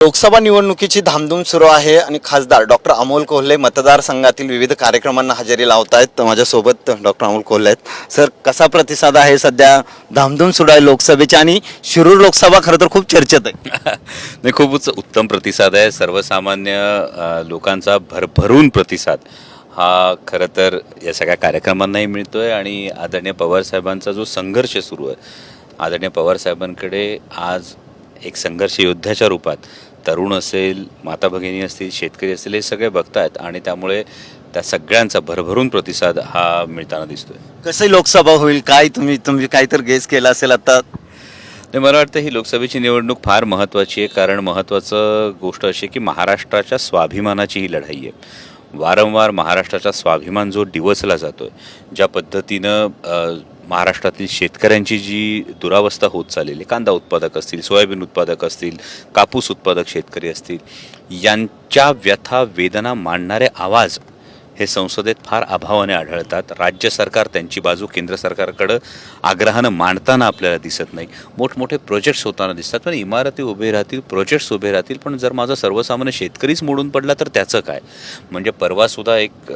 लोकसभा निवडणुकीची धामधूम सुरू आहे आणि खासदार डॉक्टर अमोल कोल्हे मतदारसंघातील विविध कार्यक्रमांना हजेरी लावत आहेत. तर माझ्यासोबत डॉक्टर अमोल कोल्हे आहेत. सर कसा प्रतिसाद आहे? सध्या धामधूम सुरू आहे लोकसभेची आणि शिरूर लोकसभा खरं तर खूप चर्चेत आहे. नाही खूपच उत्तम प्रतिसाद आहे. सर्वसामान्य लोकांचा भरभरून प्रतिसाद हा खरं तर या सगळ्या कार्यक्रमांनाही मिळतो आहे आणि आदरणीय पवारसाहेबांचा जो संघर्ष सुरू आहे. आदरणीय पवारसाहेबांकडे आज एक संघर्ष योद्ध्याच्या रूपात तरुण असेल माता भगिनी असतील शेतकरी असतील हे सगळे बघतायत आणि त्यामुळे त्या सगळ्यांचा भरभरून प्रतिसाद हा मिळताना दिसतोय. कशी लोकसभा होईल? काय तुम्ही तुम्ही काहीतरी गेस केला असेल आता? नाही मला वाटतं ही लोकसभेची निवडणूक फार महत्त्वाची आहे कारण महत्त्वाचं गोष्ट अशी की महाराष्ट्राच्या स्वाभिमानाची ही लढाई आहे. वारंवार महाराष्ट्राचा स्वाभिमान जो डिवचला जातो आहे ज्या पद्धतीनं महाराष्ट्रातील शेतकऱ्यांची जी दुरावस्था होत चाललेली आहे, कांदा उत्पादक असतील सोयाबीन उत्पादक असतील कापूस उत्पादक शेतकरी असतील यांच्या व्यथा वेदना मांडणारे आवाज हे संसदेत फार अभावाने आढळतात. राज्य सरकार त्यांची बाजू केंद्र सरकारकडं आग्रहानं मांडताना आपल्याला दिसत नाही. मोठमोठे प्रोजेक्ट्स होताना दिसतात. पण इमारती उभे राहतील प्रोजेक्ट्स उभे राहतील पण जर माझा सर्वसामान्य शेतकरीच मोडून पडला तर त्याचं काय? म्हणजे परवासुद्धा एक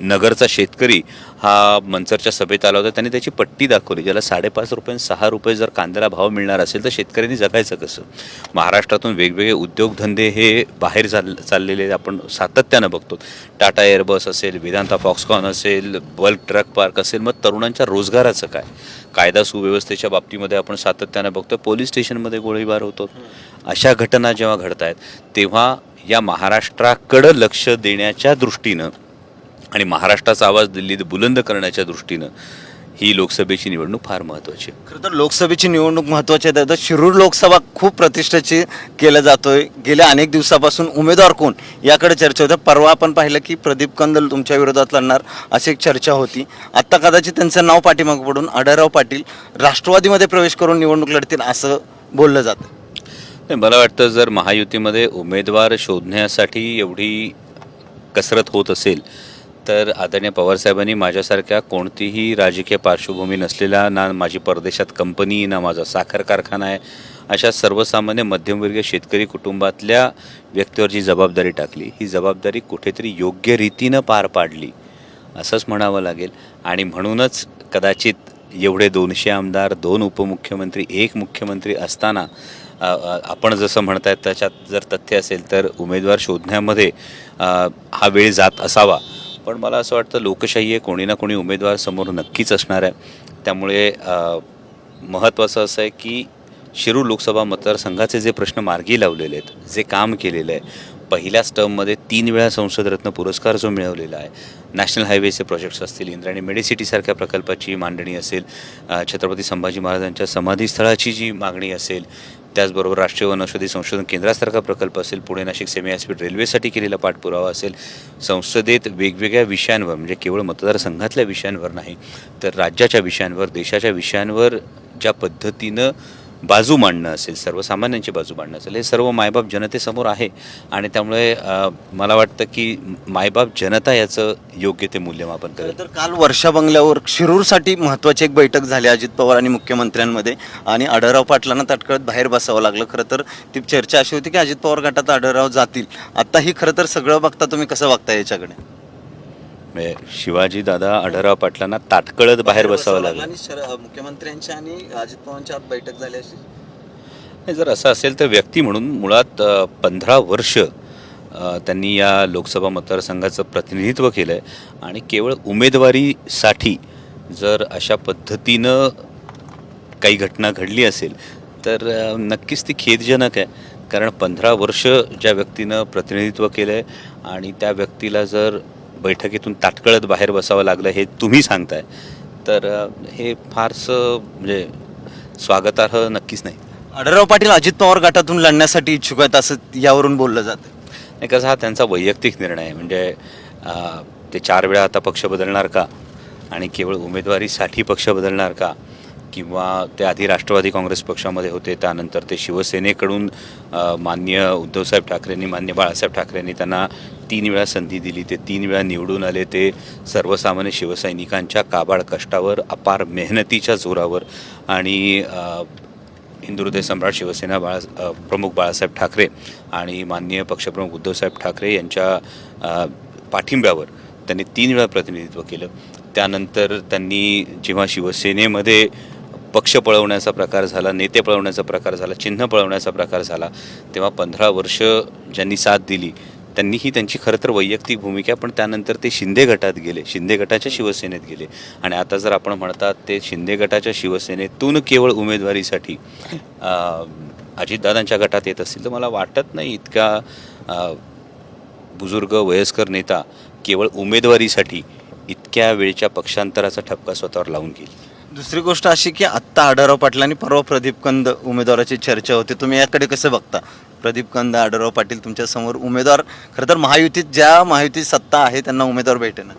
नगरचा शेतकरी हा मनसरच्या सभेत आला होता. त्यांनी त्याची पट्टी दाखवली ज्याला साडेपाच रुपये सहा रुपये जर कांद्याला भाव मिळणार असेल तर शेतकऱ्यांनी जगायचं कसं? महाराष्ट्रातून वेगवेगळे उद्योगधंदे हे बाहेर चाल चाललेले आपण सातत्यानं बघतो. टाटा एअरबस असेल वेदांता फॉक्सकॉन असेल बल्क ट्रक पार्क असेल मग तरुणांच्या रोजगाराचं काय? कायदा सुव्यवस्थेच्या बाबतीमध्ये आपण सातत्यानं बघतो पोलीस स्टेशनमध्ये गोळीबार होतो. अशा घटना जेव्हा घडत आहेत तेव्हा या महाराष्ट्राकडं लक्ष देण्याच्या दृष्टीनं आणि महाराष्ट्राचा आवाज दिल्लीत बुलंद करण्याच्या दृष्टीनं ही लोकसभेची निवडणूक फार महत्त्वाची आहे. खरं तर लोकसभेची निवडणूक महत्वाची आहे. तर शिरूर लोकसभा खूप प्रतिष्ठेची केलं जातोय. गेल्या अनेक दिवसापासून उमेदवार कोण? याकडे चर्चा होते. परवा आपण पाहिलं की प्रदीप कंदल तुमच्या विरोधात लढणार अशी एक चर्चा होती. आत्ता कदाचित त्यांचं नाव पाठीमागं पडून आढळराव पाटील राष्ट्रवादीमध्ये प्रवेश करून निवडणूक लढतील असं बोललं जातं. नाही, मला वाटतं जर महायुतीमध्ये उमेदवार शोधण्यासाठी एवढी कसरत होत असेल तर आदरणीय पवारसाहेबांनी माझ्यासारख्या कोणतीही राजकीय पार्श्वभूमी नसलेला ना माझी परदेशात कंपनी ना माझा साखर कारखाना आहे अशा सर्वसामान्य मध्यमवर्गीय शेतकरी कुटुंबातल्या व्यक्तीवर जी जबाबदारी टाकली. ही जबाबदारी कुठेतरी योग्य रीतीनं पार पाडली असंच म्हणावं लागेल. आणि म्हणूनच कदाचित एवढे दोनशे आमदार दोन उपमुख्यमंत्री एक मुख्यमंत्री असताना आपण जसं म्हणतायत त्याच्यात जर तथ्य असेल तर उमेदवार शोधण्यामध्ये हा वेळ जात असावा. पण मला असं वाटतं लोकशाही आहे कोणी ना कोणी उमेदवार समोर नक्कीच असणार आहे. त्यामुळे महत्त्वाचं असं आहे की शिरूर लोकसभा मतदारसंघाचे जे प्रश्न मार्गी लावलेले आहेत जे काम केलेलं आहे पहिल्याच टर्ममध्ये तीन वेळा संसदरत्न पुरस्कार जो मिळवलेला आहे नॅशनल हायवेचे प्रोजेक्ट्स असतील इंद्रायणी मेडिसिटीसारख्या प्रकल्पाची मांडणी असेल छत्रपती संभाजी महाराजांच्या समाधीस्थळाची जी मागणी असेल त्याचबरोबर राष्ट्रीय वनौषधी संशोधन केंद्रासारखा प्रकल्प असेल Pune Nashik semi high speed रेल्वेसाठी केलेला पाठपुरावा असेल संसदेत वेगवेगळ्या विषयांवर म्हणजे केवळ मतदारसंघातल्या विषयांवर नाही तर राज्याच्या विषयांवर देशाच्या विषयांवर ज्या पद्धतीनं बाजू मांडणं असेल सर्वसामान्यांची बाजू मांडणं असेल हे सर्व मायबाप जनतेसमोर आहे. आणि त्यामुळे मला वाटतं की मायबाप जनता याचं योग्य ते मूल्यमापन करेल. तर काल वर्षा बंगल्यावर शिरूरसाठी महत्त्वाची एक बैठक झाली अजित पवार आणि मुख्यमंत्र्यांमध्ये. आणि आढळराव पाटलांना तटकळत बाहेर बसावं लागलं. खरं तर ती चर्चा अशी होती की अजित पवार गटात आढळराव जातील. आता ही खरं तर सगळं बघता तुम्ही कसं बघता याच्याकडे? म्हणजे शिवाजी दादा आढळराव पाटलांना ताटकळत बाहेर बसावं लागलं. आणि शर- मुख्यमंत्र्यांच्या आणि अजित पवारांच्या आत बैठक झाली अशी. नाही, जर असं असेल तर व्यक्ती म्हणून मुळात पंधरा वर्ष अ, त्यांनी या लोकसभा मतदारसंघाचं प्रतिनिधित्व केलं आहे आणि केवळ उमेदवारीसाठी जर अशा पद्धतीनं काही घटना घडली असेल तर अ, नक्कीच ती खेदजनक आहे. कारण पंधरा वर्ष ज्या व्यक्तीनं प्रतिनिधित्व केलं आहे आणि त्या व्यक्तीला जर बैठकीतून ताटकळत बाहेर बसावं लागलं हे तुम्ही सांगताय. तर हे फारसं म्हणजे स्वागतार्ह नक्कीच नाही. आढळराव पाटील अजित पवार गटातून लढण्यासाठी इच्छुक आहेत असं यावरून बोललं जातं. नाही कसं हा त्यांचा वैयक्तिक निर्णय आहे. म्हणजे ते चार वेळा आता पक्ष बदलणार का? आणि केवळ उमेदवारीसाठी पक्ष बदलणार का? किंवा ते आधी राष्ट्रवादी काँग्रेस पक्षामध्ये होते त्यानंतर ते शिवसेनेकडून अं, माननीय उद्धवसाहेब ठाकरेंनी मान्य बाळासाहेब ठाकरेंनी त्यांना तीन वेळा संधी दिली ते तीन वेळा निवडून आले ते सर्वसामान्य शिवसैनिकांच्या काबाड कष्टावर अपार मेहनतीच्या जोरावर आणि अं, हिंदुहृदय सम्राट शिवसेना बाळा प्रमुख बाळासाहेब ठाकरे आणि माननीय पक्षप्रमुख उद्धवसाहेब ठाकरे यांच्या पाठिंब्यावर त्यांनी तीन वेळा प्रतिनिधित्व केलं. त्यानंतर त्यांनी जेव्हा शिवसेनेमध्ये पक्ष पळवण्याचा प्रकार झाला नेते पळवण्याचा प्रकार झाला चिन्ह पळवण्याचा प्रकार झाला तेव्हा पंधरा वर्ष ज्यांनी साथ दिली त्यांनी ही त्यांची खरं तर वैयक्तिक भूमिका पण त्यानंतर ते शिंदे गटात गेले. शिंदे गटाच्या शिवसेनेत गेले. आणि आता जर आपण म्हणतात ते शिंदे गटाच्या शिवसेनेतून केवळ उमेदवारीसाठी अजितदादांच्या गटात येत असतील तर मला वाटत नाही इतका बुजुर्ग वयस्कर नेता केवळ उमेदवारीसाठी इतक्या वेळच्या पक्षांतराचा ठपका स्वतःवर लावून घेईल. दुसरी गोष्ट अशी की आत्ता आढळराव पाटील आणि परवा प्रदीप कंद उमेदवाराची चर्चा होती. तुम्ही याकडे कसं बघता? प्रदीप कंद आढळराव पाटील तुमच्यासमोर उमेदवार. खरं तर महायुतीत ज्या महायुतीत सत्ता आहे त्यांना उमेदवार भेटेना.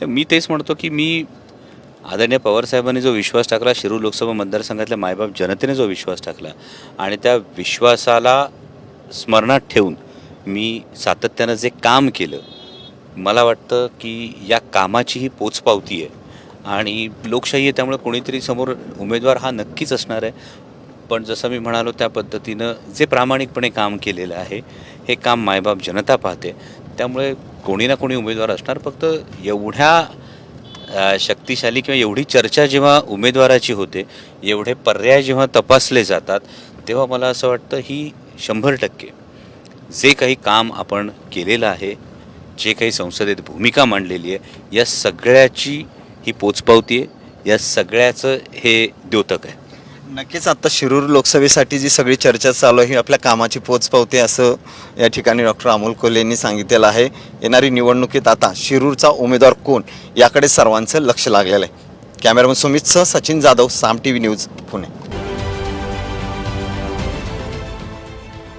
तर मी तेच म्हणतो की मी आदरणीय पवारसाहेबांनी जो विश्वास टाकला शिरूर लोकसभा मतदारसंघातल्या मायबाप जनतेने जो विश्वास टाकला आणि त्या विश्वासाला स्मरणात ठेवून मी सातत्यानं जे काम केलं मला वाटतं की या कामाची ही पोचपावती आहे. आणि लोकशाही आहे त्यामुळे कोणीतरी समोर उमेदवार हा नक्कीच असणार आहे. पण जसं मी म्हणालो त्या पद्धतीनं जे प्रामाणिकपणे काम केलेलं आहे हे काम मायबाप जनता पाहते. त्यामुळे कोणी ना कोणी उमेदवार असणार. फक्त एवढ्या शक्तिशाली किंवा एवढी चर्चा जेव्हा उमेदवाराची होते एवढे पर्याय जेव्हा तपासले जातात तेव्हा मला असं वाटतं ही शंभर टक्के जे काही काम आपण केलेलं आहे जे काही संसदेत भूमिका मांडलेली आहे या सगळ्याची ही पोचपावती आहे. या सगळ्याचं हे द्योतक आहे. नक्कीच आता शिरूर लोकसभेसाठी जी सगळी चर्चा चालू आहे ही आपल्या कामाची पोचपावते असं या ठिकाणी डॉक्टर अमोल कोल्हे यांनी सांगितलेलं आहे. येणारी निवडणुकीत आता शिरूरचा उमेदवार कोण याकडे सर्वांचं लक्ष लागलेलं आहे. Cameraman सुमितसह Sachin Jadhav Saam T V news Pune.